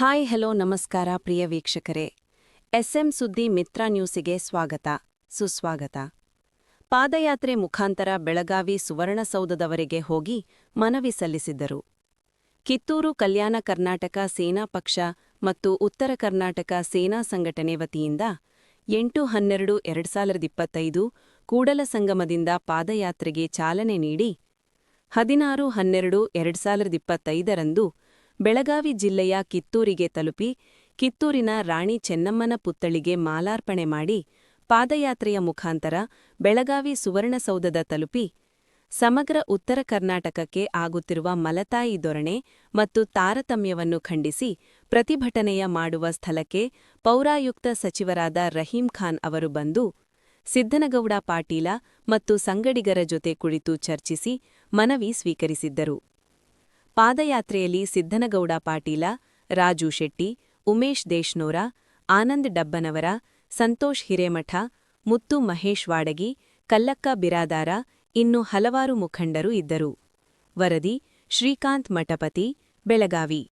Hi, hello, ನಮಸ್ಕಾರ ಪ್ರಿಯ ವೀಕ್ಷಕರೇ. S M ಸುದ್ದಿ ಮಿತ್ರ ನ್ಯೂಸಿಗೆ ಸ್ವಾಗತ, ಸುಸ್ವಾಗತ. ಪಾದಯಾತ್ರೆ ಮುಖಾಂತರ ಬೆಳಗಾವಿ ಸುವರ್ಣಸೌಧದವರೆಗೆ ಹೋಗಿ ಮನವಿ ಸಲ್ಲಿಸಿದ್ದರು. ಕಿತ್ತೂರು ಕಲ್ಯಾಣ ಕರ್ನಾಟಕ ಸೇನಾ ಪಕ್ಷ ಮತ್ತು ಉತ್ತರ ಕರ್ನಾಟಕ ಸೇನಾ ಸಂಘಟನೆ ವತಿಯಿಂದ ಎಂಟು ಹನ್ನೆರಡು ಎರಡು ಸಾವಿರದ ಇಪ್ಪತ್ತೈದು ಕೂಡಲ ಸಂಗಮದಿಂದ ಪಾದಯಾತ್ರೆಗೆ ಚಾಲನೆ ನೀಡಿ ಹದಿನಾರು ಹನ್ನೆರಡು ಎರಡು ಸಾವಿರದ ಇಪ್ಪತ್ತೈದರಂದು ಬೆಳಗಾವಿ ಜಿಲ್ಲೆಯ ಕಿತ್ತೂರಿಗೆ ತಲುಪಿ ಕಿತ್ತೂರಿನ ರಾಣಿ ಚೆನ್ನಮ್ಮನ ಪುತ್ಥಳಿಗೆ ಮಾಲಾರ್ಪಣೆ ಮಾಡಿ ಪಾದಯಾತ್ರೆಯ ಮುಖಾಂತರ ಬೆಳಗಾವಿ ಸುವರ್ಣಸೌಧದ ತಲುಪಿ ಸಮಗ್ರ ಉತ್ತರ ಕರ್ನಾಟಕಕ್ಕೆ ಆಗುತ್ತಿರುವ ಮಲತಾಯಿ ದೊರಣೆ ಮತ್ತು ತಾರತಮ್ಯವನ್ನು ಖಂಡಿಸಿ ಪ್ರತಿಭಟನೆಯ ಮಾಡುವ ಸ್ಥಳಕ್ಕೆ ಪೌರಾಯುಕ್ತ ಸಚಿವರಾದ ರಹೀಂ ಖಾನ್ ಅವರು ಬಂದು ಸಿದ್ದನಗೌಡ ಪಾಟೀಲ ಮತ್ತು ಸಂಗಡಿಗರ ಜೊತೆ ಕುಳಿತು ಚರ್ಚಿಸಿ ಮನವಿ ಸ್ವೀಕರಿಸಿದ್ದರು. ಪಾದಯಾತ್ರೆಯಲ್ಲಿ ಸಿದ್ದನಗೌಡ ಪಾಟೀಲ, ರಾಜು ಶೆಟ್ಟಿ, ಉಮೇಶ್ ದೇಶ್ನೋರ, ಆನಂದ್ ಡಬ್ಬನವರ, ಸಂತೋಷ್ ಹಿರೇಮಠ, ಮುತ್ತು ಮಹೇಶ್ ವಾಡಗಿ, ಕಲ್ಲಕ್ಕ ಬಿರಾದಾರ, ಇನ್ನು ಹಲವಾರು ಮುಖಂಡರು ಇದ್ದರು. ವರದಿ, ಶ್ರೀಕಾಂತ್ ಮಠಪತಿ, ಬೆಳಗಾವಿ.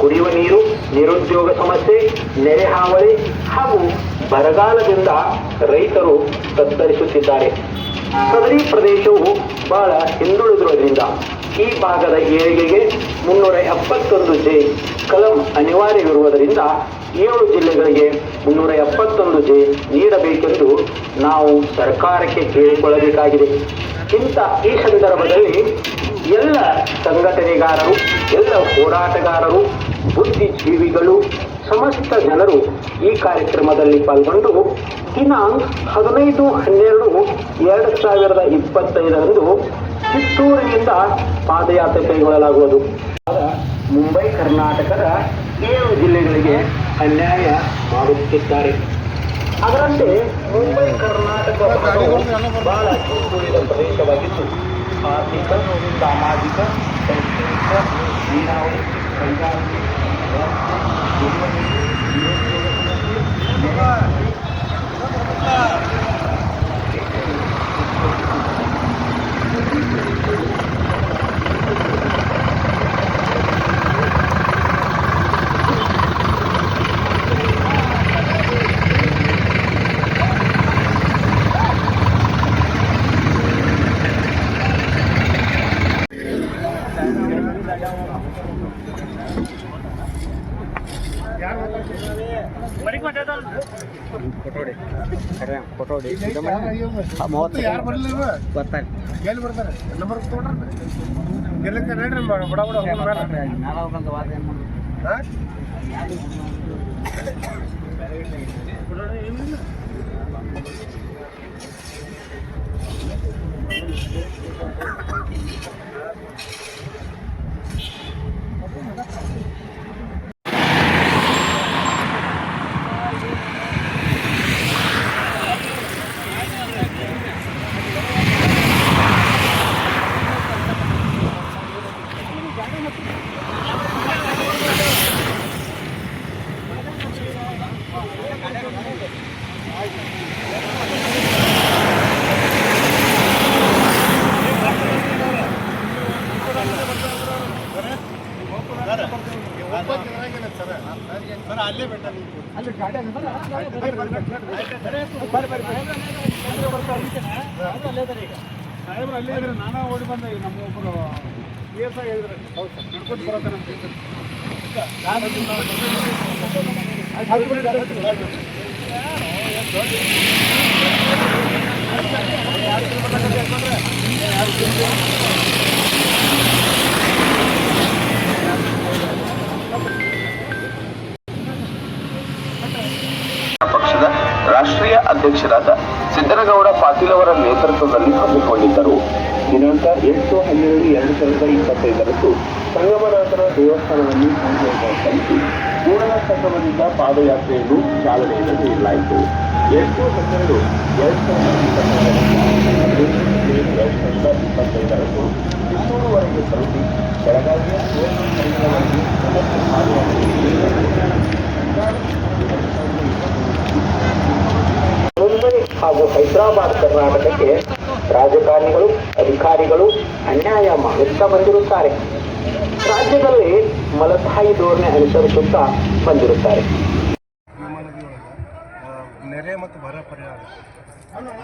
ಕುಡಿಯುವ ನೀರು ನಿರುದ್ಯೋಗ ಸಮಸ್ಯೆ, ನೆರೆ ಹಾವಳಿ ಹಾಗೂ ಬರಗಾಲದಿಂದ ರೈತರು ತತ್ತರಿಸುತ್ತಿದ್ದಾರೆ. ಸದರಿ ಪ್ರದೇಶವು ಬಹಳ ಹಿಂದುಳಿದಿರುವುದರಿಂದ ಈ ಭಾಗದ ಏಳಿಗೆಗೆ ಮುನ್ನೂರ ಎಪ್ಪತ್ತೊಂದು ಜೆ ಕಲಂ ಅನಿವಾರ್ಯವಿರುವುದರಿಂದ ಏಳು ಜಿಲ್ಲೆಗಳಿಗೆ ಮುನ್ನೂರ ಎಪ್ಪತ್ತೊಂದು ಜೆ ನೀಡಬೇಕೆಂದು ನಾವು ಸರ್ಕಾರಕ್ಕೆ ಕೇಳಿಕೊಳ್ಳಬೇಕಾಗಿದೆ. ಇಂಥ ಈ ಸಂದರ್ಭದಲ್ಲಿ ಎಲ್ಲ ಸಂಘಟನೆಗಾರರು, ಎಲ್ಲ ಹೋರಾಟಗಾರರು ಬುದ್ಧಿಜೀವಿಗಳು ಸಮಸ್ತ ಜನರು ಈ ಕಾರ್ಯಕ್ರಮದಲ್ಲಿ ಪಾಲ್ಗೊಂಡು ದಿನಾಂಕ ಹದಿನೈದು, ಹನ್ನೆರಡು, ಎರಡು ಸಾವಿರದ ಇಪ್ಪತ್ತೈದರಂದು ಕಿತ್ತೂರಿನಿಂದ ಪಾದಯಾತ್ರೆ ಕೈಗೊಳ್ಳಲಾಗುವುದು. ಮುಂಬೈ, ಕರ್ನಾಟಕದ ಏಳು ಜಿಲ್ಲೆಗಳಿಗೆ ಅನ್ಯಾಯ ಮಾಡುತ್ತಿದ್ದಾರೆ. ಅದರಂತೆ ಮುಂಬೈ, ಕರ್ನಾಟಕ ಬಹಳ ಹಿಂದುಳಿದ ಪ್ರದೇಶವಾಗಿದ್ದು ಆರ್ಥಿಕ, ಸಾಮಾಜಿಕ ಶೈಕ್ಷಣಿಕ ನೀರಾವರಿ ಕೈಗಾರಿಕೆ ಯಾರು ಬರ್ತಾರೆ ನಂಬರ್ ತಗೊಂಡ್ರೆ ಗೆಲ್ಲಕ್ಕೆ ನಡ್ರಿ ಬಡ ಬಡ ಹೋಗೋಣ ಮೇಲೆ. ಹಾ? ಒಬ್ಬತ್ತು ಇರಂಗಿಲ್ಲ ಸರ್. ಸರ್, ಅಲ್ಲೇ ಬೆಟ್ಟ ನೀವು. ಅಲ್ಲಿ ಗಾಡಿ ಅಲ್ಲಿ ಬರ್ರಿ. ಬರ್ರಿ, ಬರ್ರಿ, ಬರ್ರಿ. ಬರ್ರಿ, ಬರ್ರಿ. ಸಾಹೇಬ್ರು ಅಲ್ಲೇ ಇದ್ರೆ ನಾನಾ ಓಡಿ ಬಂದೆ ನಮ್ಮ ಒಬ್ಬರು ಪಿ ಎಸ್ ಐ ಹೇಳಿದ್ರೆ ನಡ್ಕೊಂಡು ನಮ್ಮ ಅವರ ನೇತೃತ್ವದಲ್ಲಿ ಹಮ್ಮಿಕೊಂಡಿದ್ದರು. ದಿನಾಂಕ ಎಂಟು ಹನ್ನೆರಡು ಎರಡು ಸಾವಿರದ ಇಪ್ಪತ್ತೈದರಂದು ಸಂಗಮನಾಥನ ದೇವಸ್ಥಾನದಲ್ಲಿ ಸಲ್ಲಿಸಿ ಕೂಡಲ ಸಂಗಮದಿಂದ ಪಾದಯಾತ್ರೆಯನ್ನು ಚಾಲನೆಯನ್ನು ನೀಡಲಾಯಿತು ಎಂಟು ಹನ್ನೆರಡು ಎರಡು ಸಾವಿರದ ಇಪ್ಪತ್ತೈದರಿಂದ ಎರಡು ಸಾವಿರದ ಇಪ್ಪತ್ತೈದರಂದು ಕಿತ್ತೂರುವರೆಗೆ ತಲುಪಿ ಬೆಳಗಾವಿಯ ಸುವರ್ಣ ಸೌಧದವರೆಗೆ ಹಾಗೂ ಹೈದರಾಬಾದ್ ಕರ್ನಾಟಕಕ್ಕೆ ರಾಜಕಾರಣಿಗಳು, ಅಧಿಕಾರಿಗಳು ಅನ್ಯಾಯ ಮಾಡುತ್ತಾ ಬಂದಿರುತ್ತಾರೆ. ರಾಜ್ಯದಲ್ಲಿ ಮಲತಾಯಿ ಧೋರಣೆ ಅನುಸರಿಸುತ್ತಾ ಬಂದಿರುತ್ತಾರೆ. ನೆರೆ ಮತ್ತು ಬರ ಪರಿಹಾರ.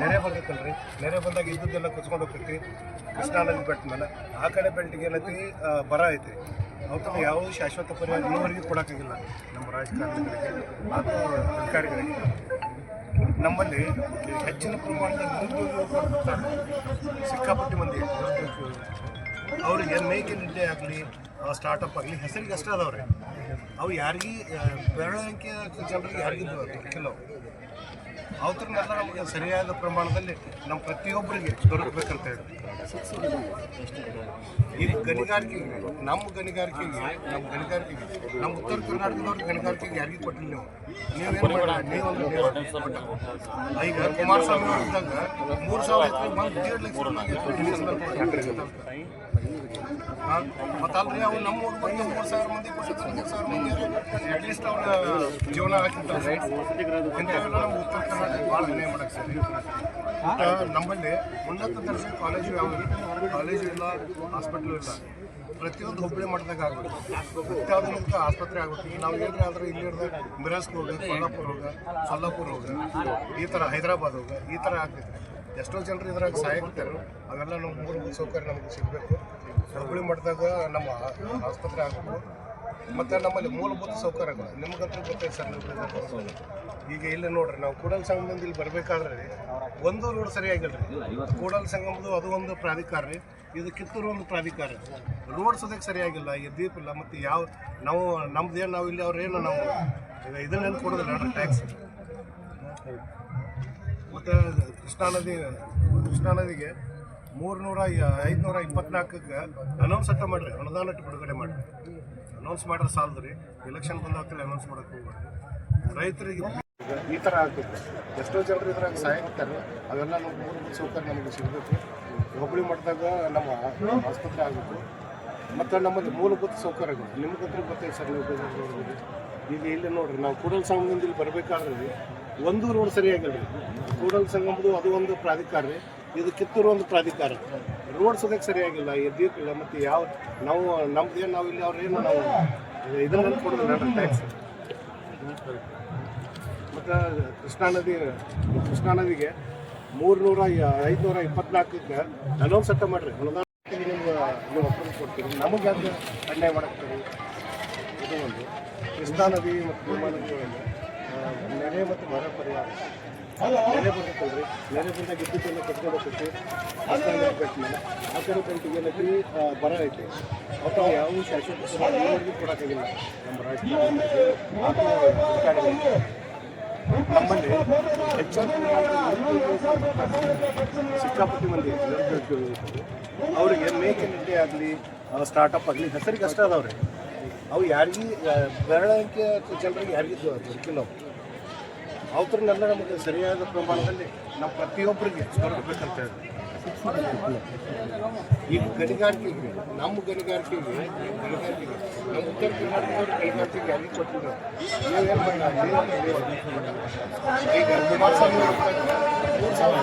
ನೆರೆ ಬರ್ತೈತಲ್ರಿ ನೆರೆ ಬಂದಾಗ ಇದ್ದದ್ದೆಲ್ಲ ಕುಚ್ಕೊಂಡು ಹೋಗ್ತೈತಿ ಕೃಷ್ಣಾ ನದಿ ಬೆಟ್ಟ ಮೇಲೆ. ಆ ಕಡೆ ಬೆಲ್ಟಿಗೆ ಏನೈತಿ ಬರ ಐತಿ ಅವತ್ತು ಯಾವ ಶಾಶ್ವತ ಪರಿಹಾರ ಇನ್ನೂವರೆಗೂ ಕೊಡೋಕ್ಕಾಗಿಲ್ಲ. ನಮ್ಮ ರಾಜಕಾರಣಿಗಳಿಗೆ ಅಧಿಕಾರಿಗಳಿಗೆ. ನಮ್ಮಲ್ಲಿ ಹೆಚ್ಚಿನ ಪ್ರಮಾಣದ ಸಿಕ್ಕಾಪಟ್ಟಿ ಮಂದಿ. ಅವ್ರಿಗೆ ಮೇಕ್ ಇನ್ ಇಂಡಿಯಾ ಆಗಲಿ ಸ್ಟಾರ್ಟಪ್ ಆಗಲಿ, ಹೆಸರಿಗೆ ಅಷ್ಟೇ ಅದಾವ್ರಿ ಅವು ಯಾರಿಗೆ ಬೆರಳಿಕೆ ಜನರಿಗೆ ಯಾರಿಗಿದ್ದು ಗೊತ್ತಿಲ್ಲ ಅವು ನಮಗೆ ಸರಿಯಾದ ಪ್ರಮಾಣದಲ್ಲಿ ನಮ್ಮ ಪ್ರತಿಯೊಬ್ಬರಿಗೆ ದೊರಕಬೇಕಂತ ಹೇಳಿ. ಈ ಗಣಿಗಾರಿಕೆಗೆ ನಮ್ಮ ಗಣಿಗಾರಿಕೆಗೆ ನಮ್ಮ ಗಣಿಗಾರಿಕೆಗೆ ನಮ್ಮ ಉತ್ತರ ಕರ್ನಾಟಕದವ್ರ ಗಣಿಗಾರಿಕೆಗೆ ಯಾರಿಗೂ ಕೊಟ್ಟಿಲ್ಲ ನೀವು. ನೀವೇನು ಮಾಡ ನೀವೊಂದು. ಈಗ ಕುಮಾರಸ್ವಾಮಿ ಇದ್ದಾಗ ಮೂರು ಸಾವಿರ ಬಂದು ದೇಡ್ ಲಕ್ಷ ರೂಪಾಯಿ ಮತ್ತು ಅಲ್ರಿ ಅವ್ರು ನಮ್ಮ ಊರು ಬಂದು ಮೂರು ಸಾವಿರ ಮಂದಿ ಕೊಟ್ಟಿದ್ರು ಮೂರು ಸಾವಿರ ಮಂದಿ ಅಟ್ಲೀಸ್ಟ್ ಅವ್ರ ಜೀವನ ಹಾಕಿರ್ತಾರೆ. ಇಂಥವೆಲ್ಲ ನಮ್ಮ ಉತ್ತರ ಕರ್ನಾಟಕ ನಮ್ಮಲ್ಲಿ ಉನ್ನತ ದರ್ಜೆ ಕಾಲೇಜು ಯಾವ ಕಾಲೇಜು ಇಲ್ಲ ಹಾಸ್ಪಿಟ್ಲು ಇಲ್ಲ. ಪ್ರತಿಯೊಂದು ಹುಬ್ಬಳ್ಳಿ ಮಟ್ಟದಾಗ ಆಗ್ಬೇಕು ಅತ್ಯಾಧುನಿಕ ಆಸ್ಪತ್ರೆ ಆಗ್ಬೇಕು ನಾವು ಏನ್ರಿ ಆದ್ರೆ ಇಲ್ಲಿ ಹಿಡ್ದು ಮಿರಾಸ್ಗೆ ಹೋಗ ಕೊಲ್ಲಾಪುರ ಹೋಗ ಸೊಲ್ಲಾಪುರ ಹೋಗ ಈ ಥರ ಹೈದರಾಬಾದ್ ಹೋಗ ಈ ಥರ ಆಗ್ತೈತೆ ಎಷ್ಟೋ ಜನರು ಇದ್ರಾಗ ಸಹಾಯಕ್ತಾರೆ ಅವೆಲ್ಲ ನಮ್ಮ ಮೂರು ಸೌಕರ್ಯ ನಮಗೆ ಸಿಗಬೇಕು. ಹುಬ್ಬಳ್ಳಿ ಮಟ್ಟದಾಗ ನಮ್ಮ ಆಸ್ಪತ್ರೆ ಆಗಬೇಕು ಮತ್ತು ನಮ್ಮಲ್ಲಿ ಮೂಲಭೂತ ಸೌಕರ್ಯಗಳು, ನಿಮಗಂತೂ ಗೊತ್ತೈತೆ ಸರ್ ನೀವು ಈಗ ಇಲ್ಲಿ ನೋಡ್ರಿ, ನಾವು ಕೂಡಲ್ ಸಂಗಮದಿಂದ ಇಲ್ಲಿ ಬರಬೇಕಾದ್ರೆ ಒಂದು ರೋಡ್ ಸರಿಯಾಗಿಲ್ಲ ರೀ. ಕೂಡಲ್ ಸಂಗಮದು ಅದು ಒಂದು ಪ್ರಾಧಿಕಾರ ರೀ ಇದು ಕಿತ್ತೂರು ಒಂದು ಪ್ರಾಧಿಕಾರ. ರೋಡ್ ಸದ್ಯಕ್ಕೆ ಸರಿಯಾಗಿಲ್ಲ ಎದ್ದೀಪ್ ಇಲ್ಲ, ಮತ್ತು ಯಾವ ನಾವು ನಮ್ಮದೇನು ನಾವು ಇಲ್ಲಿ ಅವ್ರೇನು ನಾವು ಇದನ್ನೇನು ಕೊಡೋದಿಲ್ಲ ಟ್ಯಾಕ್ಸ್ ಮತ್ತು ಕೃಷ್ಣಾ ನದಿ, ಕೃಷ್ಣಾ ನದಿಗೆ ಮೂರ್ನೂರ ಐದುನೂರ ಇಪ್ಪತ್ನಾಲ್ಕಕ್ಕೆ ಅನೌನ್ಸ್ ಅಟ್ಟ ಮಾಡಿರಿ, ಅನುದಾನ ಬಿಡುಗಡೆ ಮಾಡಿರಿ. ಅನೌನ್ಸ್ ಮಾಡ್ರೆ ಸಾಲದು ರೀ ಎಲೆಕ್ಷನ್ ಬಂದಾಗ್ತಲ್ಲಿ ಅನೌನ್ಸ್ ಮಾಡೋಕೆ ಹೋಗ್ಬೇಡ್ರಿ ರೈತರಿಗೆ ಈ ಥರ ಆಗ್ತೈತೆ ಎಷ್ಟೋ ಜನರು ಇದ್ರಾಗ ಸಹಾಯಕ್ತಾರೆ ಅವೆಲ್ಲ ನಮ್ಮ ಸೌಕರ್ಯ ನಮಗೆ ಸಿಗಬೇಕು. ಹೋಬಳಿ ಮಟ್ಟದಾಗ ನಮ್ಮ ಆಸ್ಪತ್ರೆ ಆಗಬೇಕು. ಮತ್ತು ನಮ್ಮಲ್ಲಿ ಮೂಲಭೂತ ಸೌಕರ್ಯಗಳು. ನಿಮ್ಗಂತೂ ಗೊತ್ತೈತೆ ಸರ್, ನೀವು ಬೆಂಗಳೂರಲ್ಲಿ. ಈಗ ಇಲ್ಲಿ ನೋಡ್ರಿ, ನಾವು ಕೂಡಲ್ ಸಂಘದಿಂದ ಇಲ್ಲಿ ಬರಬೇಕಾದ್ರೆ ಒಂದು ರೋಡ್ ಸರಿಯಾಗಿಲ್ಲ. ರೀ ಕೂಡಲ್ ಸಂಗಮದು ಅದು ಒಂದು ಪ್ರಾಧಿಕಾರ ರೀ. ಇದು ಕಿತ್ತೂರು ಒಂದು ಪ್ರಾಧಿಕಾರ. ರೋಡ್ ಸರಿಯಾಗಿಲ್ಲ ಎದ್ದಿಲ್ಲ ಮತ್ತು ಯಾವ ನಾವು ನಮ್ದೇನು ನಾವು ಇಲ್ಲಿ ಅವ್ರೇನು ನಾವು ಇದನ್ನ ಕೊಡೋದಿಲ್ಲ ಟ್ಯಾಕ್ಸ್ ಮತ್ತು ಕೃಷ್ಣಾ ನದಿ, ಕೃಷ್ಣಾ ನದಿಗೆ ಮೂರ್ನೂರ ಐದುನೂರ ಇಪ್ಪತ್ನಾಲ್ಕಕ್ಕೆ ಅನೌನ್ಸ್ ಅಟ್ಟ ಮಾಡಿರಿ. ಅನುದಾನ ನಿಮ್ಗೆ ಕೊಡ್ತೀರಿ. ನಮಗೆ ಅದು ಅನ್ಯಾಯ ಮಾಡಕ್ತಾರೆ ಇದು ಒಂದು. ಕೃಷ್ಣಾ ನದಿ ಮತ್ತು ಭೀಮಾ ನದಿಗಳಲ್ಲಿ ನೆರೆ ಮತ್ತು ಬರ ಪರಿಹಾರ. ನೆರೆ ಬರ್ತೈತಲ್ರಿ ನೆರೆ ಬಂದಾಗ ಇದ್ದಕ್ಕೆಲ್ಲ ಕಟ್ಕೊಂಡು ಹೋಗ್ತೈತಿ ಆ ಕಡೆ ಬೆಟ್ಟಿಗೆ ಏನೈತಿ ಬರ ಐತಿ ಅವತ್ತು ಯಾವ ಶಾಶ್ವತ ಇಲ್ಲಿವರೆಗೂ ಕೊಡೋಕ್ಕಾಗಿಲ್ಲ ನಮ್ಮ ರಾಜ್ಯ ನಮ್ಮಲ್ಲಿ ಸಿಕ್ಕಾಪಟ್ಟಿ ಮಂದಿ. ಅವರಿಗೆ ಮೇಕ್ ಇನ್ ಇಂಡಿಯಾ ಆಗಲಿ ಸ್ಟಾರ್ಟಪ್ ಆಗಲಿ ಹೆಸರಿಗೆ ಅಷ್ಟೇ ಅದಾವ್ರಿ ಅವು ಯಾರಿಗೂ ಬೆರಳಿಕೆ ಜನರಿಗೆ ಯಾರಿಗೂ ದೊರಕಿಲ್ಲ ಅವ್ರನ್ನೆಲ್ಲ ನಮಗೆ ಸರಿಯಾದ ಪ್ರಮಾಣದಲ್ಲಿ ನಾವು ಪ್ರತಿಯೊಬ್ಬರಿಗೆ ದೊರಕಬೇಕಂತ ಹೇಳಿ. ಈಗ ಗಣಿಗಾರಿಕೆಗೆ, ನಮ್ಮ ಗಣಿಗಾರಿಕೆಗೆ ಗಣಿಗಾರಿಕೆಗೆ, ನಮ್ಮ ಉತ್ತರ ಕರ್ನಾಟಕದವ್ರ ಗಣಿಗಾರಿಕೆಗೆ ಅಲ್ಲಿ ನೀವೇನು ಮಾಡಿ ಮೂರು ಸಾವಿರ.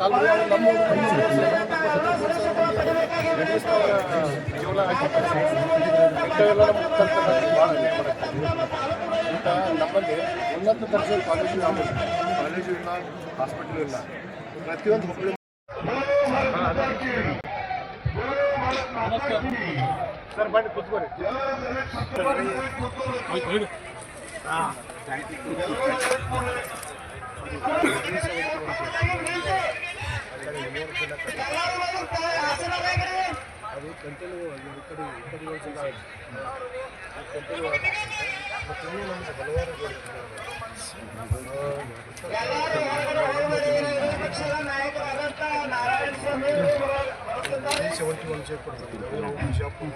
ನಮ್ಮ ಜೀವನ ಇಂಥವೆಲ್ಲ ಭಾಳ ಇಂಥ ನಮ್ಮಲ್ಲಿ ಉನ್ನತ ದರ್ಜೆ ಕಾಲೇಜು ನಾವು ಕಾಲೇಜು ಇಲ್ಲ ಹಾಸ್ಪಿಟಲ್ ಇಲ್ಲ ಪ್ರತಿಯೊಂದು ಹುಬ್ಬಳ್ಳಿ ಸರ್ ಬನ್ನಿ ಕೂತ್ಕೋರಿ ಅದು ಕಂಟಿನ್ಯೂ ಆಗಿ ಈ ಕಡೆ ಈ ಕಡೆ ಯೋಜನೆ ಆಗಿದೆ. ಅದು ಕಂಟಿನ್ಯೂ ಆಗಿದೆ. ಮತ್ತು ಇನ್ನೂ ನಮಗೆ ಹಲವಾರು ಸೆವೆಂಟಿ ಒನ್ ಚೇಕ್ ಕೊಡ್ತಾರೆ ನಾವು ಬಿಜಾಪುರ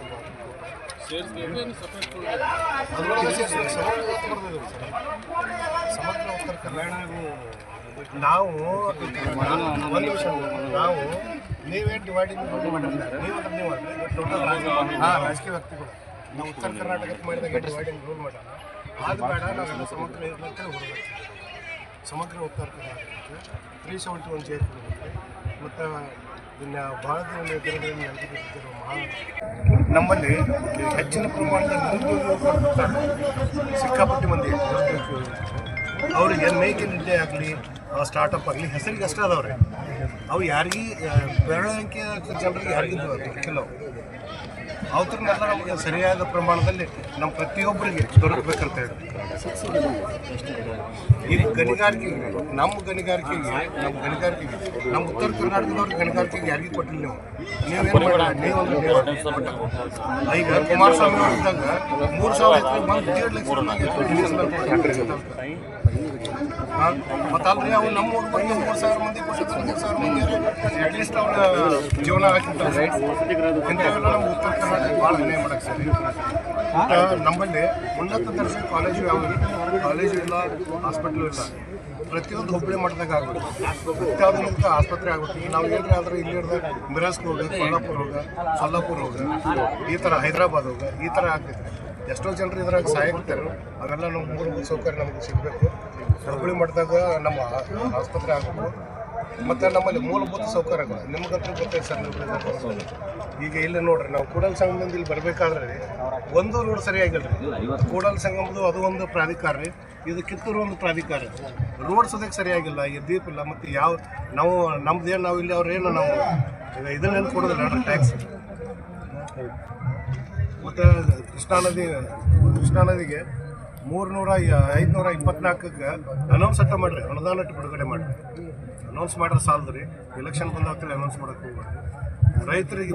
ಅದ್ರೊಳಗೆ ಸೇರ್ಸಿ ಸಮಗ್ರ ಉತ್ತರ ಬರ್ದಿದ್ದೀವಿ ಸರ್. ಸಮಗ್ರ ಉತ್ತರ ಕರ್ನಾಟಕ ನಾವು ಒಂದು ನಿಮಿಷ ನಾವು ನೀವೇನು ಡಿವೈಡಿಂಗ್ ನೀವು ಅಂದ್ರೆ ನೀವು ಟೋಟಲ್ ಹಾಂ ರಾಜಕೀಯ ವ್ಯಕ್ತಿಗಳು. ನಾವು ಉತ್ತರ ಕರ್ನಾಟಕಕ್ಕೆ ಮಾಡಿದಾಗ ಡಿವೈಡಿಂಗ್ ರೂಲ್ ಮಾಡೋಣ ಅದು ಬೇಡ ನಾವು ಸಮಗ್ರ ಇರ್ಲಂತ ಹುಡುಗ ಸಮಗ್ರ ಉತ್ತರ ಕರ್ನಾಟಕಕ್ಕೆ. ತ್ರೀ ಸೆವೆಂಟಿ ಒನ್ ಜೇರ್ ಮತ್ತು ಇನ್ನು ಭಾಳ ದಿನ ನಮ್ಮಲ್ಲಿ ಹೆಚ್ಚಿನ ಪ್ರಮಾಣದ ಸಿಕ್ಕಾಪಟ್ಟಿ ಮಂದಿ. ಅವರಿಗೆ ಅವ್ರಿಗೆ ಮೇಕ್ ಇನ್ ಇಂಡಿಯಾ ಆಗಲಿ ಸ್ಟಾರ್ಟಪ್ ಆಗಲಿ ಹೆಸರಿಗೆ ಅಷ್ಟೇ ಅದಾವ್ರೆ ಅವು ಯಾರಿಗೆ ಬೆರಳಿಕೆ ಜನರಿಗೆ ಯಾರಿಗಿದ್ದು ಕೆಲವು ಅವು ಅವತ್ರನ್ನೆಲ್ಲ ನಮಗೆ ಸರಿಯಾದ ಪ್ರಮಾಣದಲ್ಲಿ ನಮ್ಮ ಪ್ರತಿಯೊಬ್ಬರಿಗೆ ದೊರಕಬೇಕಂತ ಹೇಳಿ. ಇದು ಗಣಿಗಾರಿಕೆಗೆ ನಮ್ಮ ಗಣಿಗಾರಿಕೆಗೆ ನಮ್ಮ ಗಣಿಗಾರಿಕೆಗೆ ನಮ್ಮ ಉತ್ತರ ಕರ್ನಾಟಕದವ್ರಿಗೆ ಗಣಿಗಾರಿಕೆಗೆ ಯಾರಿಗೆ ಕೊಟ್ಟಿಲ್ಲ ನೀವು. ನೀವೇನು ಬೇಡ ನೀವೊಂದು ನೀವು ಈಗ ಕುಮಾರಸ್ವಾಮಿ ಅವರು ಇದ್ದಾಗ ಮೂರು ಸಾವಿರ ಎಕರೆ ಬಂದು ದೇಡ್ ಲಕ್ಷ ರೂಪಾಯಿ ಮತ್ತಲ್ರಿ ಅವ್ರು ನಮ್ಮ ಬಂದು ಮೂರು ಸಾವಿರ ಮಂದಿ ಕೊಟ್ಟು ಮೂರು ಸಾವಿರ ಮಂದಿ ಅಟ್ಲೀಸ್ಟ್ ಅವ್ರ ಜೀವನ ಹಾಕಿರ್ತಾರೆ ಇಂಥವೆಲ್ಲ ನಮ್ಮ ಉತ್ತರ ಕರ್ನಾಟಕ ಭಾಳ ಅನ್ಯಾಯ ಮಾಡಕ್ಕೆ ಸರಿ ನಮ್ಮಲ್ಲಿ ಉನ್ನತ ದರ್ಜೆ ಕಾಲೇಜು ಯಾವ ಕಾಲೇಜು ಇಲ್ಲ ಹಾಸ್ಪಿಟ್ಲು ಇಲ್ಲ. ಪ್ರತಿಯೊಂದು ಹುಬ್ಬಳ್ಳಿ ಮಟ್ಟದಾಗ ಆಗ್ಬೇಕು. ಅತ್ಯಾಧುನಿಕ ಆಸ್ಪತ್ರೆ ಆಗುತ್ತೆ ನಾವು ಏನ್ರಿ ಆದ್ರೆ ಇಲ್ಲಿ ಹಿಡ್ದು ಮಿರಾಸ್ಗೆ ಹೋಗ ಕೊಲ್ಲಾಪುರ ಹೋಗ ಸೊಲ್ಲಾಪುರ ಹೋಗ ಈ ಥರ ಹೈದರಾಬಾದ್ ಹೋಗ ಈ ಥರ ಆಗ್ತೈತೆ. ಎಷ್ಟೋ ಜನರು ಇದ್ರಾಗ ಸಹಾಯಕ್ತಾರೆ ಅವೆಲ್ಲ ನಮ್ಮ ಮೂರು ಸೌಕರ್ಯ ನಮಗೆ ಸಿಗಬೇಕು. ಹುಬ್ಬಳ್ಳಿ ಮಟ್ಟದಾಗ ನಮ್ಮ ಆಸ್ಪತ್ರೆ ಆಗಬೇಕು. ಮತ್ತು ನಮ್ಮಲ್ಲಿ ಮೂಲಭೂತ ಸೌಕರ್ಯಗಳು. ನಿಮಗಂತೂ ಗೊತ್ತೈತೆ ಸರ್, ನೀವು ಈಗ ಇಲ್ಲಿ ನೋಡ್ರಿ, ನಾವು ಕೂಡಲ ಸಂಗಮದಿಂದ ಇಲ್ಲಿ ಬರಬೇಕಾದ್ರೆ ಒಂದು ರೋಡ್ ಸರಿಯಾಗಿಲ್ಲ ರೀ. ಕೂಡಲ ಸಂಗಮದು ಅದು ಒಂದು ಪ್ರಾಧಿಕಾರ ರೀ ಇದು ಕಿತ್ತೂರು ಒಂದು ಪ್ರಾಧಿಕಾರ. ರೋಡ್ ಸದ್ಯಕ್ಕೆ ಸರಿಯಾಗಿಲ್ಲ ಈ ದೀಪ ಇಲ್ಲ, ಮತ್ತು ಯಾವ ನಾವು ನಮ್ದೇನು ನಾವು ಇಲ್ಲಿ ಅವ್ರೇನು ನಾವು ಈಗ ಇದನ್ನೇನು ಕೊಡೋದಿಲ್ಲ ಟ್ಯಾಕ್ಸ್ ಮತ್ತು ಕೃಷ್ಣಾ ನದಿ, ಕೃಷ್ಣಾ ನದಿಗೆ ಮೂರುನೂರ ಐದ್ನೂರ ಇಪ್ಪತ್ನಾಲ್ಕಕ್ಕೆ ಅನೌನ್ಸ್ ಅಟ್ಟ ಮಾಡಿರಿ ಅನುದಾನ ಇಟ್ಟು ಬಿಡುಗಡೆ ಮಾಡಿರಿ. ಅನೌನ್ಸ್ ಮಾಡ್ರೆ ಸಾಲದು ರೀ ಎಲೆಕ್ಷನ್ ಬಂದಾಗ್ತದೆ ಅನೌನ್ಸ್ ಮಾಡೋಕೆ ಹೋಗ್ಬೇಡಿ ರೈತರಿಗೆ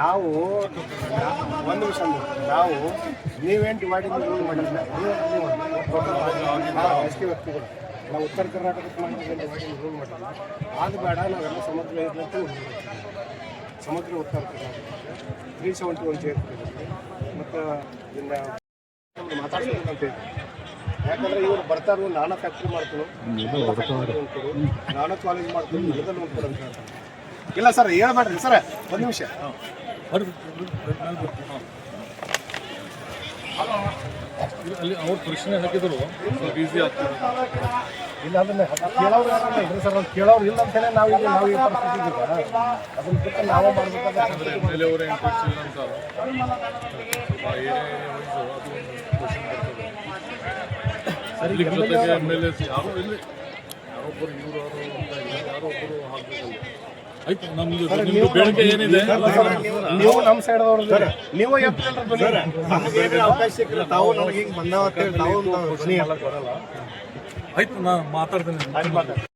ನಾವು, ಒಂದು ನಿಮಿಷ ನಾವು, ನೀವೇನು ಡಿವೈಡಿಂಗ್ ರೂಲ್ ಮಾಡಿಲ್ಲ ನಾವು ಉತ್ತರ ಕರ್ನಾಟಕಕ್ಕೆ ಡಿವೈಡಿಂಗ್ ರೂಲ್ ಮಾಡಿಲ್ಲ ಅದು ಬೇಡ, ನಾವೆಲ್ಲ ಸಮುದ್ರ ಸಮುದ್ರ ಸಮಗ್ರ ಉತ್ತರ Karnataka. Three seventy one chair ಮತ್ತು ಇನ್ನು ಯಾಕಂದ್ರೆ ಇವ್ರು ಬರ್ತಾರು ನಾನಾ ಫ್ಯಾಕ್ಟ್ರಿ ಮಾಡ್ತೀನಿ. ನಾನಾ ಕಾಲೇಜ್ ಮಾಡ್ತೀನಿ ಇಲ್ಲ ಸರ್ ಹೇಳ್ಬೇಡ್ರಿ ಸರ್ ಒಂದು ನಿಮಿಷ. ಅಲ್ಲಿ ಅವ್ರು ಪ್ರಶ್ನೆ ಹಾಕಿದ್ರು. ಸ್ವಲ್ಪ ಈಸಿ ಆಗ್ತದೆ ಇಲ್ಲ ಅದನ್ನ. ಕೇಳೋರು ಯಾರಲ್ಲ ಇದ್ರಿ ಸರ್ ಅವ್ರು ಕೇಳೋರು ಇಲ್ಲ ಅಂತಲೇ ನಾವು ಈಗ ನಾವು ಈ ಪರಿಸ್ಥಿತಿ ಇದ್ದೀವಿ ಅದನ್ನ ಬಿಟ್ಟು ನಾವೇ ಮಾಡ್ಬೇಕಾದ್ರೆ ಎಂ ಎಲ್ ಅವರ ಇಂಟ್ರೆಸ್ಟ್ ಇಲ್ಲ ಅಂತ. ಏನೇ ಅದು ಒಂದು ಕ್ವಶನ್ ಬರ್ತದೆ ಇಲ್ಲಿ ಜೊತೆಗೆ ಎಂ ಎಲ್ ಎಸ್ ಯಾರೋ ಇಲ್ಲಿ ಯಾರೊಬ್ಬರು ಇವರು ಯಾರೋ ಅಂತ ಇಲ್ಲ ಯಾರೋ ಒಬ್ಬರು ಹಾಕ್ಬೇಕಲ್ಲ ಆಯ್ತು ನಮ್ದು ನಿಮ್ದು ಬೇಡಿಕೆ ಏನಿದೆ? ನೀವು ನಮ್ಮ ಸೈಡ್ ಅವ್ರು ನೀವು ಎಪ್ಪಲ್ರಿ ಅವಕಾಶ ಸಿಕ್ಕಿಲ್ಲ. ತಾವು ನನಗೆ ಹಿಂಗೆ ಬಂದಾವ ಬರಲ್ಲ ಆಯ್ತು ನಾನು ಮಾತಾಡ್ತೇನೆ.